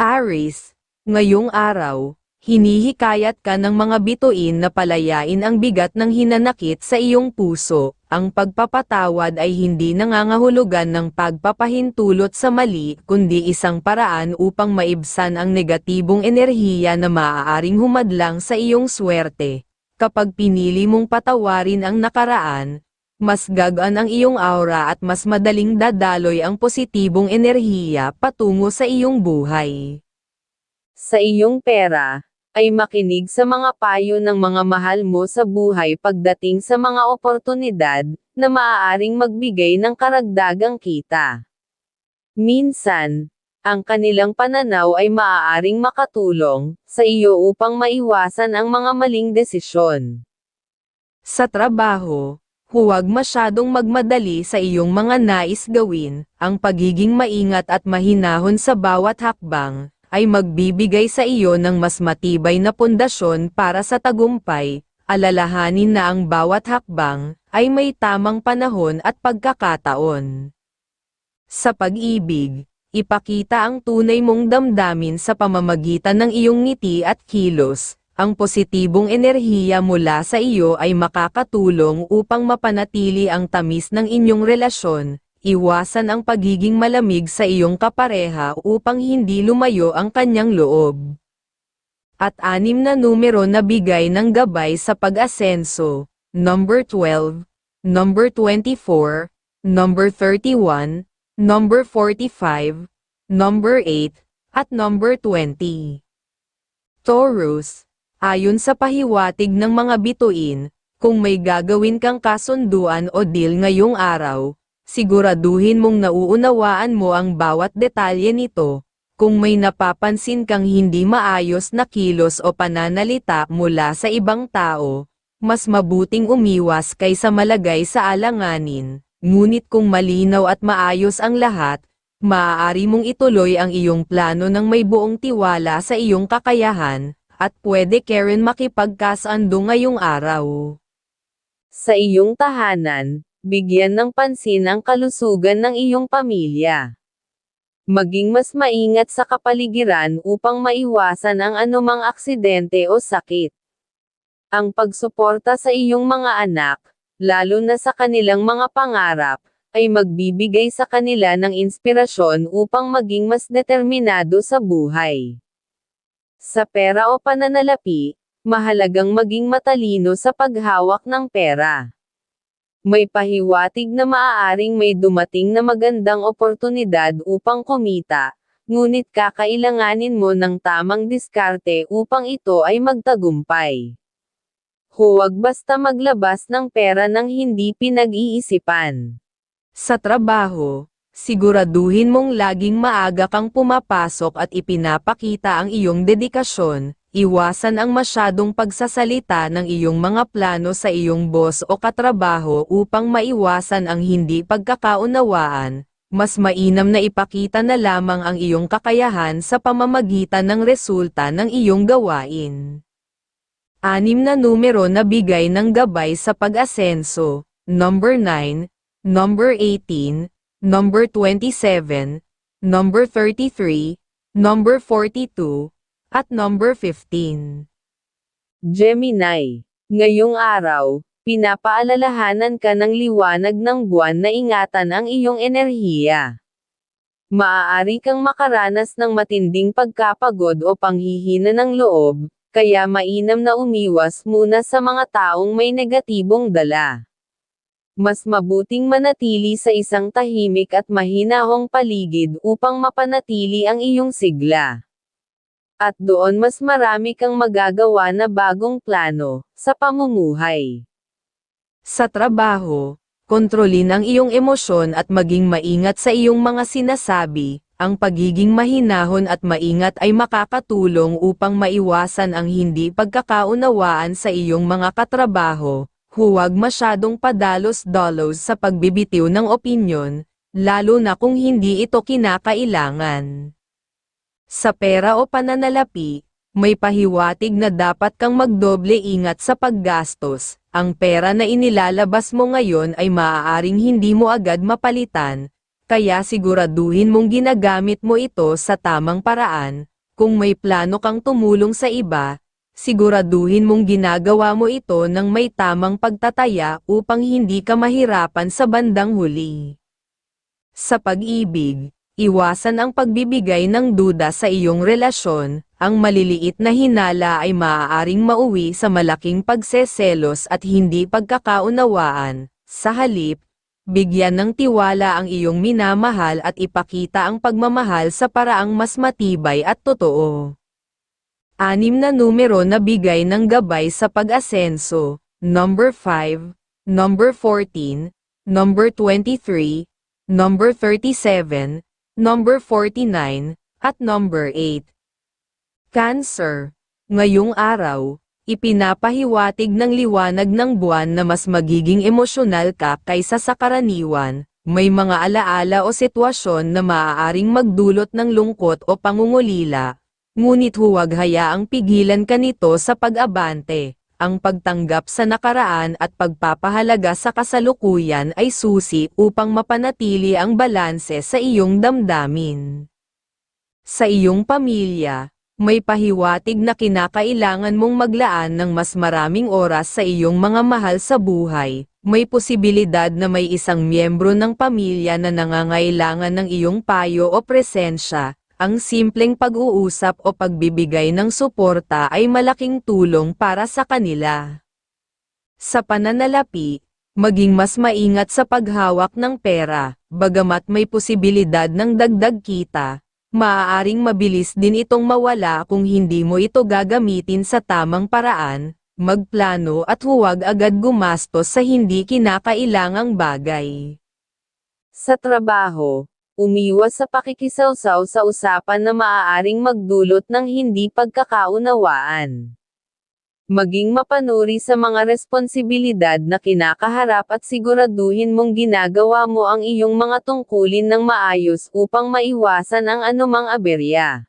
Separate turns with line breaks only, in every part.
Aris, ngayong araw, hinihikayat ka ng mga bituin na palayain ang bigat ng hinanakit sa iyong puso. Ang pagpapatawad ay hindi nangangahulugan ng pagpapahintulot sa mali kundi isang paraan upang maibsan ang negatibong enerhiya na maaaring humadlang sa iyong swerte. Kapag pinili mong patawarin ang nakaraan, mas gagaan ang iyong aura at mas madaling dadaloy ang positibong enerhiya patungo sa iyong buhay.
Sa iyong pera, ay makinig sa mga payo ng mga mahal mo sa buhay pagdating sa mga oportunidad na maaaring magbigay ng karagdagang kita. Minsan, ang kanilang pananaw ay maaaring makatulong sa iyo upang maiwasan ang mga maling desisyon.
Sa trabaho, huwag masyadong magmadali sa iyong mga nais gawin, ang pagiging maingat at mahinahon sa bawat hakbang, ay magbibigay sa iyo ng mas matibay na pundasyon para sa tagumpay, alalahanin na ang bawat hakbang, ay may tamang panahon at pagkakataon. Sa pag-ibig, ipakita ang tunay mong damdamin sa pamamagitan ng iyong ngiti at kilos, ang positibong enerhiya mula sa iyo ay makakatulong upang mapanatili ang tamis ng inyong relasyon, iwasan ang pagiging malamig sa iyong kapareha upang hindi lumayo ang kanyang loob. At anim na numero na bigay ng gabay sa pag-asenso, number 12, number 24, number 31, number 45, number 8, at number 20. Taurus, ayon sa pahiwatig ng mga bituin, kung may gagawin kang kasunduan o deal ngayong araw, siguraduhin mong nauunawaan mo ang bawat detalye nito. Kung may napapansin kang hindi maayos na kilos o pananalita mula sa ibang tao, mas mabuting umiwas kaysa malagay sa alanganin. Ngunit kung malinaw at maayos ang lahat, maaari mong ituloy ang iyong plano ng may buong tiwala sa iyong kakayahan, at pwede ka rin makipagkasando ngayong araw.
Sa iyong tahanan, bigyan ng pansin ang kalusugan ng iyong pamilya. Maging mas maingat sa kapaligiran upang maiwasan ang anumang aksidente o sakit. Ang pagsuporta sa iyong mga anak, lalo na sa kanilang mga pangarap, ay magbibigay sa kanila ng inspirasyon upang maging mas determinado sa buhay. Sa pera o pananalapi, mahalagang maging matalino sa paghawak ng pera. May pahiwatig na maaaring may dumating na magandang oportunidad upang kumita, ngunit kakailanganin mo ng tamang diskarte upang ito ay magtagumpay. Huwag basta maglabas ng pera ng hindi pinag-iisipan.
Sa trabaho, siguraduhin mong laging maaga kang pumapasok at ipinapakita ang iyong dedikasyon, iwasan ang masyadong pagsasalita ng iyong mga plano sa iyong boss o katrabaho upang maiwasan ang hindi pagkakaunawaan, mas mainam na ipakita na lamang ang iyong kakayahan sa pamamagitan ng resulta ng iyong gawain. Anim na numero na bigay ng gabay sa pag-asenso, number 9, number 18, number 27, number 33, number 42, at number 15.
Gemini. Ngayong araw, pinapaalalahanan ka ng liwanag ng buwan na ingatan ang iyong enerhiya. Maaari kang makaranas ng matinding pagkapagod o panghihina ng loob, kaya mainam na umiwas muna sa mga taong may negatibong dala. Mas mabuting manatili sa isang tahimik at mahinahong paligid upang mapanatili ang iyong sigla. At doon mas marami kang magagawa na bagong plano, sa pamumuhay.
Sa trabaho, kontrolin ang iyong emosyon at maging maingat sa iyong mga sinasabi, ang pagiging mahinahon at maingat ay makakatulong upang maiwasan ang hindi pagkakaunawaan sa iyong mga katrabaho, huwag masyadong padalos-dalos sa pagbibitiw ng opinyon, lalo na kung hindi ito kinakailangan. Sa pera o pananalapi, may pahiwatig na dapat kang magdoble ingat sa paggastos. Ang pera na inilalabas mo ngayon ay maaaring hindi mo agad mapalitan, kaya siguraduhin mong ginagamit mo ito sa tamang paraan, Kung may plano kang tumulong sa iba, siguraduhin mong ginagawa mo ito ng may tamang pagtataya upang hindi ka mahirapan sa bandang huli. Sa pag-ibig, iwasan ang pagbibigay ng duda sa iyong relasyon, ang maliliit na hinala ay maaaring mauwi sa malaking pagseselos at hindi pagkakaunawaan. Sa halip, bigyan ng tiwala ang iyong minamahal at ipakita ang pagmamahal sa paraang mas matibay at totoo. Anim na numero na bigay ng gabay sa pag-asenso, number 5, number 14, number 23, number 37, number 49, at number 8. Cancer. Ngayong araw, ipinapahiwatig ng liwanag ng buwan na mas magiging emosyonal ka kaysa sa karaniwan, may mga alaala o sitwasyon na maaaring magdulot ng lungkot o pangungulila, ngunit huwag hayaang pigilan ka nito sa pag-abante. Ang pagtanggap sa nakaraan at pagpapahalaga sa kasalukuyan ay susi upang mapanatili ang balanse sa iyong damdamin. Sa iyong pamilya, may pahiwatig na kinakailangan mong maglaan ng mas maraming oras sa iyong mga mahal sa buhay. May posibilidad na may isang miyembro ng pamilya na nangangailangan ng iyong payo o presensya. Ang simpleng pag-uusap o pagbibigay ng suporta ay malaking tulong para sa kanila. Sa pananalapi, maging mas maingat sa paghawak ng pera, bagamat may posibilidad ng dagdag kita, maaaring mabilis din itong mawala kung hindi mo ito gagamitin sa tamang paraan, magplano at huwag agad gumastos sa hindi kinakailangang bagay.
Sa trabaho, umiwas sa pakikisawsaw sa usapan na maaaring magdulot ng hindi pagkakaunawaan. Maging mapanuri sa mga responsibilidad na kinakaharap at siguraduhin mong ginagawa mo ang iyong mga tungkulin ng maayos upang maiwasan ang anumang aberya.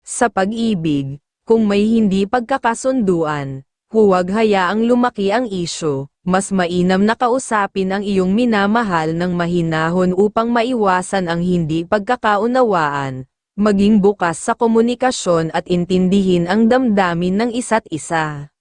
Sa pag-ibig, kung may hindi pagkakasunduan, huwag hayaang lumaki ang isyo, mas mainam na kausapin ang iyong minamahal ng mahinahon upang maiwasan ang hindi pagkakaunawaan, maging bukas sa komunikasyon at intindihin ang damdamin ng isa't isa.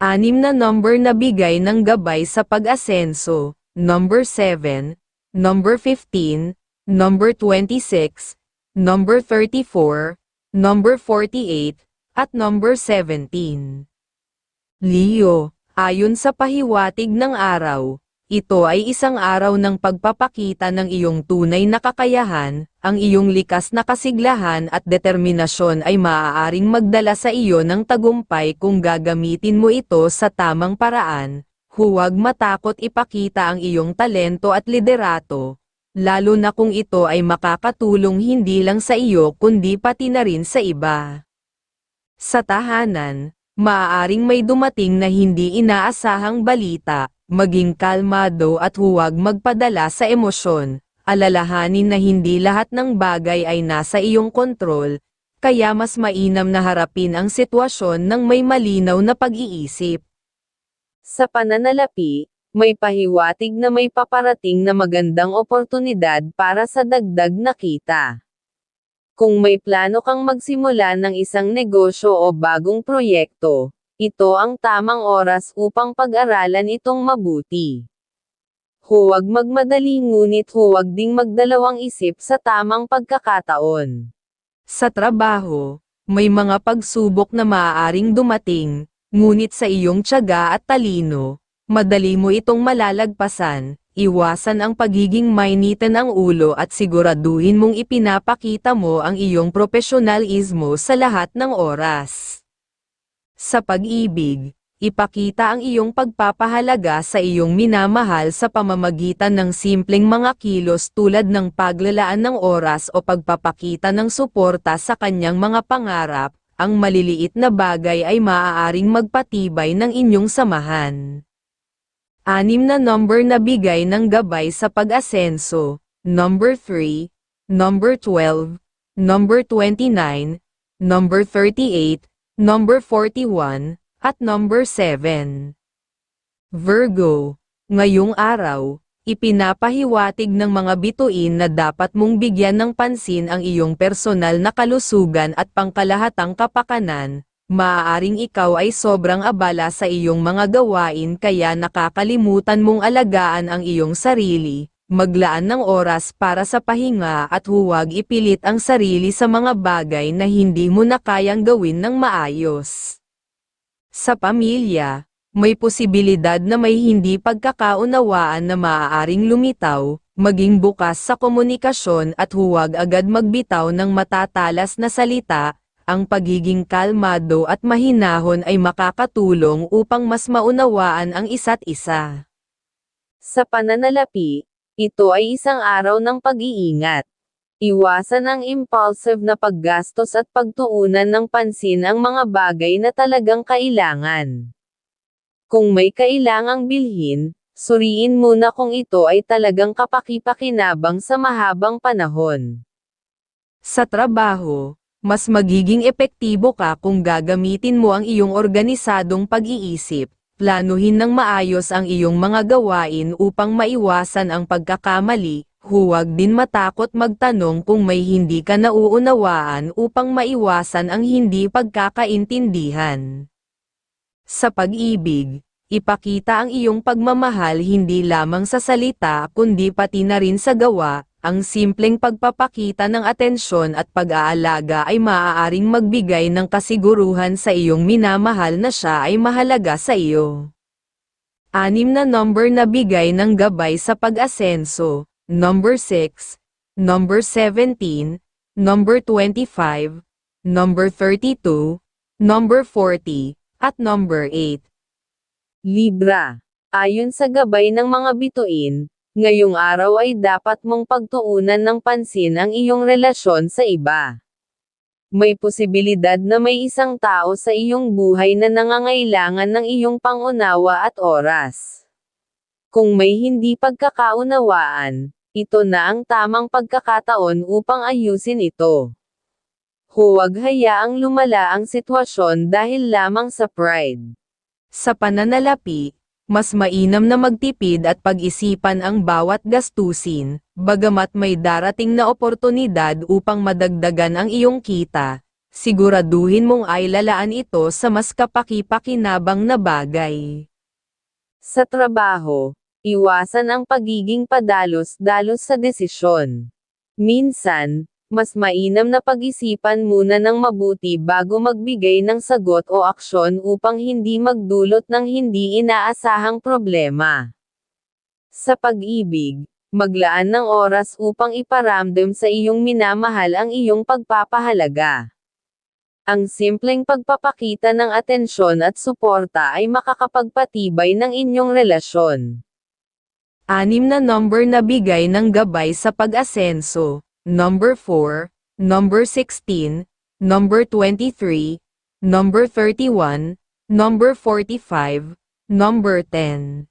Anim na number na bigay ng gabay sa pag-asenso, number 7, number 15, number 26, number 34, number 48, at number 17. Leo, ayon sa pahiwatig ng araw, ito ay isang araw ng pagpapakita ng iyong tunay na kakayahan, ang iyong likas na kasiglahan at determinasyon ay maaaring magdala sa iyo ng tagumpay kung gagamitin mo ito sa tamang paraan, huwag matakot ipakita ang iyong talento at liderato, lalo na kung ito ay makakatulong hindi lang sa iyo kundi pati na rin sa iba. Sa tahanan, maaaring may dumating na hindi inaasahang balita, maging kalmado at huwag magpadala sa emosyon, alalahanin na hindi lahat ng bagay ay nasa iyong kontrol, kaya mas mainam na harapin ang sitwasyon ng may malinaw na pag-iisip.
Sa pananalapi, may pahiwatig na may paparating na magandang oportunidad para sa dagdag na kita. Kung may plano kang magsimula ng isang negosyo o bagong proyekto, ito ang tamang oras upang pag-aralan itong mabuti. Huwag magmadali ngunit huwag ding magdalawang isip sa tamang pagkakataon.
Sa trabaho, may mga pagsubok na maaaring dumating, ngunit sa iyong tiyaga at talino, madali mo itong malalagpasan, iwasan ang pagiging mainitan ang ulo at siguraduhin mong ipinapakita mo ang iyong profesionalismo sa lahat ng oras. Sa pag-ibig, ipakita ang iyong pagpapahalaga sa iyong minamahal sa pamamagitan ng simpleng mga kilos tulad ng paglalaan ng oras o pagpapakita ng suporta sa kanyang mga pangarap, ang maliliit na bagay ay maaaring magpatibay ng inyong samahan. Anim na number na bigay ng gabay sa pag-asenso, number 3, number 12, number 29, number 38, number 41, at number 7. Virgo, ngayong araw, Ipinapahiwatig ng mga bituin na dapat mong bigyan ng pansin ang iyong personal na kalusugan at pangkalahatang kapakanan, maaaring ikaw ay sobrang abala sa iyong mga gawain kaya nakakalimutan mong alagaan ang iyong sarili, maglaan ng oras para sa pahinga at huwag ipilit ang sarili sa mga bagay na hindi mo na kayang gawin ng maayos. Sa pamilya, may posibilidad na may hindi pagkakaunawaan na maaaring lumitaw, maging bukas sa komunikasyon at huwag agad magbitaw ng matatalas na salita, ang pagiging kalmado at mahinahon ay makakatulong upang mas maunawaan ang isa't isa.
Sa pananalapi, ito ay isang araw ng pag-iingat. Iwasan ang impulsive na paggastos at pagtuunan ng pansin ang mga bagay na talagang kailangan. Kung may kailangang bilhin, suriin muna kung ito ay talagang kapaki-pakinabang sa mahabang panahon.
Sa trabaho, mas magiging epektibo ka kung gagamitin mo ang iyong organisadong pag-iisip, planuhin ng maayos ang iyong mga gawain upang maiwasan ang pagkakamali, huwag din matakot magtanong kung may hindi ka nauunawaan upang maiwasan ang hindi pagkakaintindihan. Sa pag-ibig, ipakita ang iyong pagmamahal hindi lamang sa salita kundi pati na rin sa gawa, ang simpleng pagpapakita ng atensyon at pag-aalaga ay maaaring magbigay ng kasiguruhan sa iyong minamahal na siya ay mahalaga sa iyo. Anim na number na bigay ng gabay sa pag-asenso, number 6, number 17, number 25, number 32, number 40, at number 8.
Libra. Ayon sa gabay ng mga bituin, ngayong araw ay dapat mong pagtuunan ng pansin ang iyong relasyon sa iba. May posibilidad na may isang tao sa iyong buhay na nangangailangan ng iyong pangunawa at oras. Kung may hindi pagkakaunawaan, ito na ang tamang pagkakataon upang ayusin ito. Huwag hayaang lumala ang sitwasyon dahil lamang sa pride.
Sa pananalapi, mas mainam na magtipid at pag-isipan ang bawat gastusin, bagamat may darating na oportunidad upang madagdagan ang iyong kita, siguraduhin mong ay lalaan ito sa mas kapaki-pakinabang na bagay.
Sa trabaho, iwasan ang pagiging padalos-dalos sa desisyon. Minsan, mas mainam na pag-isipan muna ng mabuti bago magbigay ng sagot o aksyon upang hindi magdulot ng hindi inaasahang problema. Sa pag-ibig, maglaan ng oras upang iparamdam sa iyong minamahal ang iyong pagpapahalaga. Ang simpleng pagpapakita ng atensyon at suporta ay makakapagpatibay ng inyong relasyon.
Anim na number na bigay ng gabay sa pag-asenso, number 4, number 16, number 23, number 31, number 45, number 10.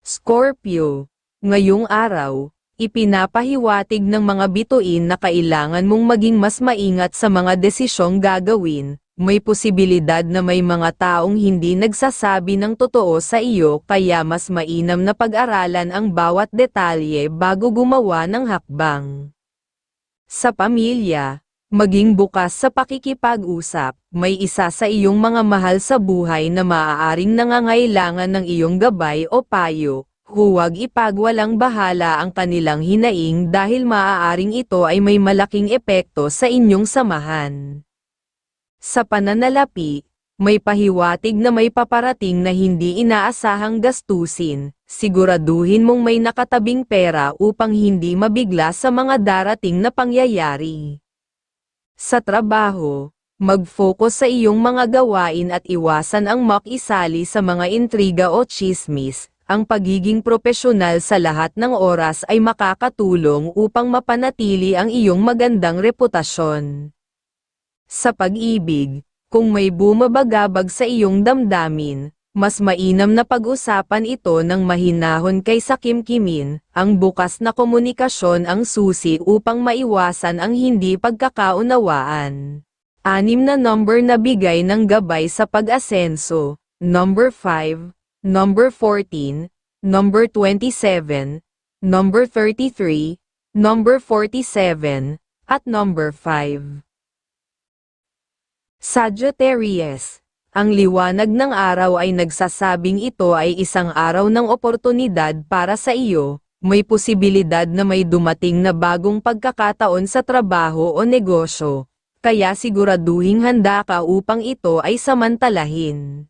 Scorpio, ngayong araw, ipinapahiwatig ng mga bituin na kailangan mong maging mas maingat sa mga desisyong gagawin, may posibilidad na may mga taong hindi nagsasabi ng totoo sa iyo kaya mas mainam na pag-aralan ang bawat detalye bago gumawa ng hakbang. Sa pamilya, maging bukas sa pakikipag-usap, may isa sa iyong mga mahal sa buhay na maaaring nangangailangan ng iyong gabay o payo, huwag ipagwalang bahala ang kanilang hinaing dahil maaaring ito ay may malaking epekto sa inyong samahan. Sa pananalapi, may pahiwatig na may paparating na hindi inaasahang gastusin, siguraduhin mong may nakatabing pera upang hindi mabigla sa mga darating na pangyayari. Sa trabaho, mag-focus sa iyong mga gawain at iwasan ang makisali sa mga intriga o chismis, ang pagiging propesyonal sa lahat ng oras ay makakatulong upang mapanatili ang iyong magandang reputasyon. Sa pag-ibig, kung may bumabagabag sa iyong damdamin, mas mainam na pag-usapan ito ng mahinahon kaysa kimkimin, ang bukas na komunikasyon ang susi upang maiwasan ang hindi pagkakaunawaan. Anim na number na bigay ng gabay sa pag-asenso, number 5, number 14, number 27, number 33, number 47, at number 5. Sagittarius, ang liwanag ng araw ay nagsasabing ito ay isang araw ng oportunidad para sa iyo, may posibilidad na may dumating na bagong pagkakataon sa trabaho o negosyo, kaya siguraduhing handa ka upang ito ay samantalahin.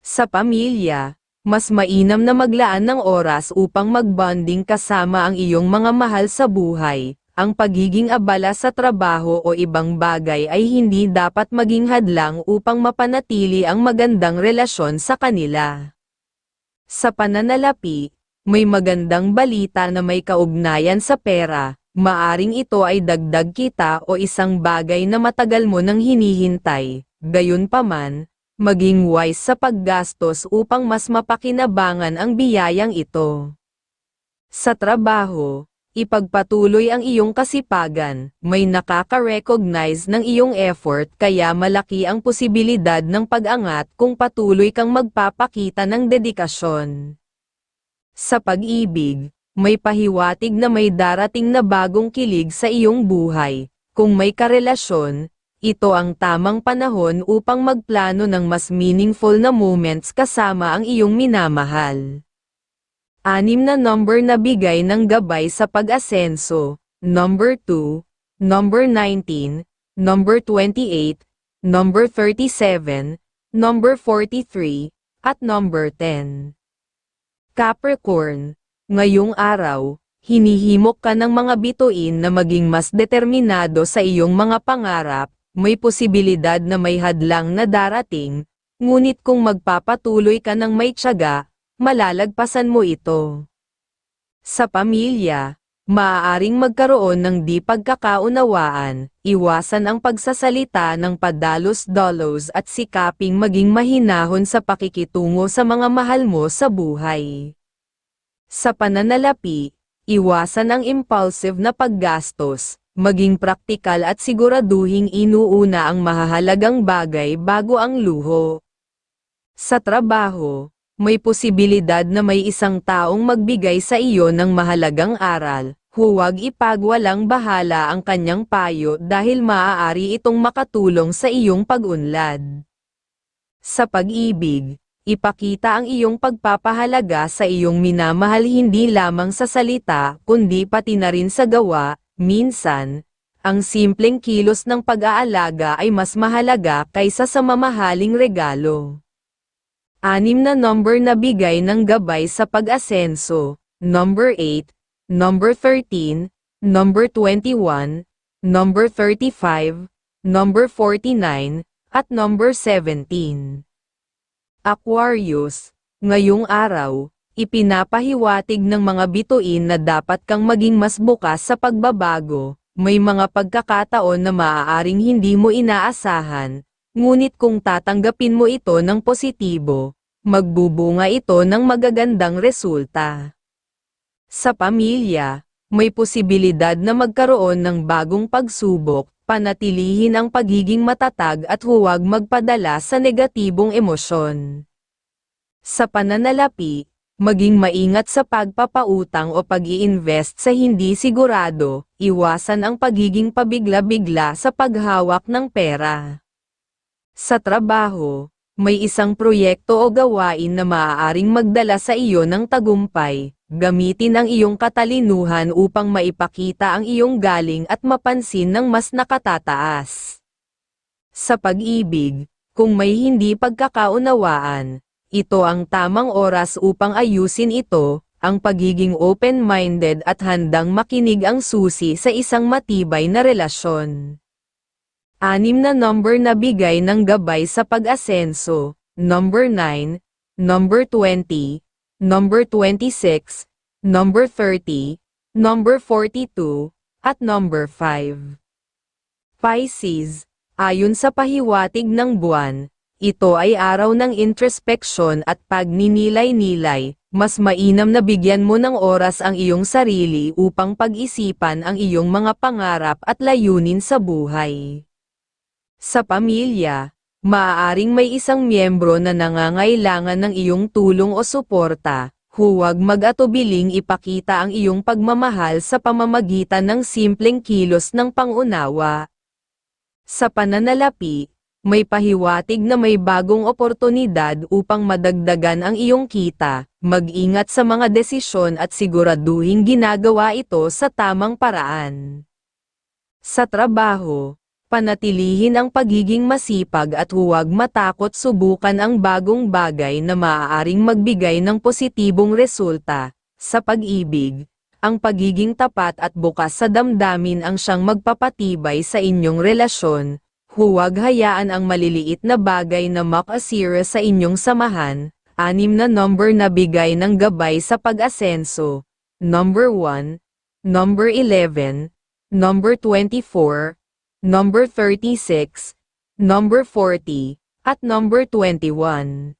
Sa pamilya, mas mainam na maglaan ng oras upang magbonding kasama ang iyong mga mahal sa buhay. Ang pagiging abala sa trabaho o ibang bagay ay hindi dapat maging hadlang upang mapanatili ang magandang relasyon sa kanila. Sa pananalapi, may magandang balita na may kaugnayan sa pera, maaring ito ay dagdag kita o isang bagay na matagal mo nang hinihintay, gayunpaman, maging wise sa paggastos upang mas mapakinabangan ang biyayang ito. Sa trabaho, ipagpatuloy ang iyong kasipagan, may nakaka-recognize ng iyong effort kaya malaki ang posibilidad ng pag-angat kung patuloy kang magpapakita ng dedikasyon. Sa pag-ibig, may pahiwatig na may darating na bagong kilig sa iyong buhay. Kung may karelasyon, ito ang tamang panahon upang magplano ng mas meaningful na moments kasama ang iyong minamahal. Anim na number na bigay ng gabay sa pag-asenso, number 2, number 19, number 28, number 37, number 43, at number 10. Capricorn, ngayong araw, hinihimok ka ng mga bituin na maging mas determinado sa iyong mga pangarap, may posibilidad na may hadlang na darating, ngunit kung magpapatuloy ka ng may tiyaga, malalagpasan mo ito. Sa pamilya, maaaring magkaroon ng di pagkakaunawaan, iwasan ang pagsasalita ng padalos-dolos at sikaping maging mahinahon sa pakikitungo sa mga mahal mo sa buhay. Sa pananalapi, iwasan ang impulsive na paggastos, maging praktikal at siguraduhing inuuna ang mahahalagang bagay bago ang luho. Sa trabaho, may posibilidad na may isang taong magbigay sa iyo ng mahalagang aral, huwag ipagwalang bahala ang kanyang payo dahil maaari itong makatulong sa iyong pag-unlad. Sa pag-ibig, ipakita ang iyong pagpapahalaga sa iyong minamahal hindi lamang sa salita kundi pati na rin sa gawa, minsan, ang simpleng kilos ng pag-aalaga ay mas mahalaga kaysa sa mamahaling regalo. Anim na number na bigay ng gabay sa pag-asenso, number 8, number 13, number 21, number 35, number 49, at number 17. Aquarius, ngayong araw, ipinapahiwatig ng mga bituin na dapat kang maging mas bukas sa pagbabago, may mga pagkakataon na maaaring hindi mo inaasahan, ngunit kung tatanggapin mo ito ng positibo, magbubunga ito ng magagandang resulta. Sa pamilya, may posibilidad na magkaroon ng bagong pagsubok, panatilihin ang pagiging matatag at huwag magpadala sa negatibong emosyon. Sa pananalapi, maging maingat sa pagpapautang o pag invest sa hindi sigurado, iwasan ang pagiging pabigla-bigla sa paghawak ng pera. Sa trabaho, may isang proyekto o gawain na maaaring magdala sa iyo ng tagumpay, gamitin ang iyong katalinuhan upang maipakita ang iyong galing at mapansin ng mas nakatataas. Sa pag-ibig, kung may hindi pagkakaunawaan, ito ang tamang oras upang ayusin ito, ang pagiging open-minded at handang makinig ang susi sa isang matibay na relasyon. Anim na number na bigay ng gabay sa pag-asenso, number 9, number 20, number 26, number 30, number 42, at number 5. Pisces, ayon sa pahiwatig ng buwan, ito ay araw ng introspeksyon at pagninilay-nilay, mas mainam na bigyan mo ng oras ang iyong sarili upang pag-isipan ang iyong mga pangarap at layunin sa buhay. Sa pamilya, maaaring may isang miyembro na nangangailangan ng iyong tulong o suporta, Huwag mag-atubiling ipakita ang iyong pagmamahal sa pamamagitan ng simpleng kilos ng pangunawa. Sa pananalapi, may pahiwatig na may bagong oportunidad upang madagdagan ang iyong kita, mag-ingat sa mga desisyon at siguraduhin ginagawa ito sa tamang paraan. Sa trabaho, panatilihin ang pagiging masipag at huwag matakot subukan ang bagong bagay na maaaring magbigay ng positibong resulta. Sa pag-ibig, ang pagiging tapat at bukas sa damdamin ang siyang magpapatibay sa inyong relasyon. Huwag hayaan ang maliliit na bagay na makasira sa inyong samahan. Anim na number na bigay ng gabay sa pag-asenso. Number 1, number 11, number 24, number 36, number 40, at number 21.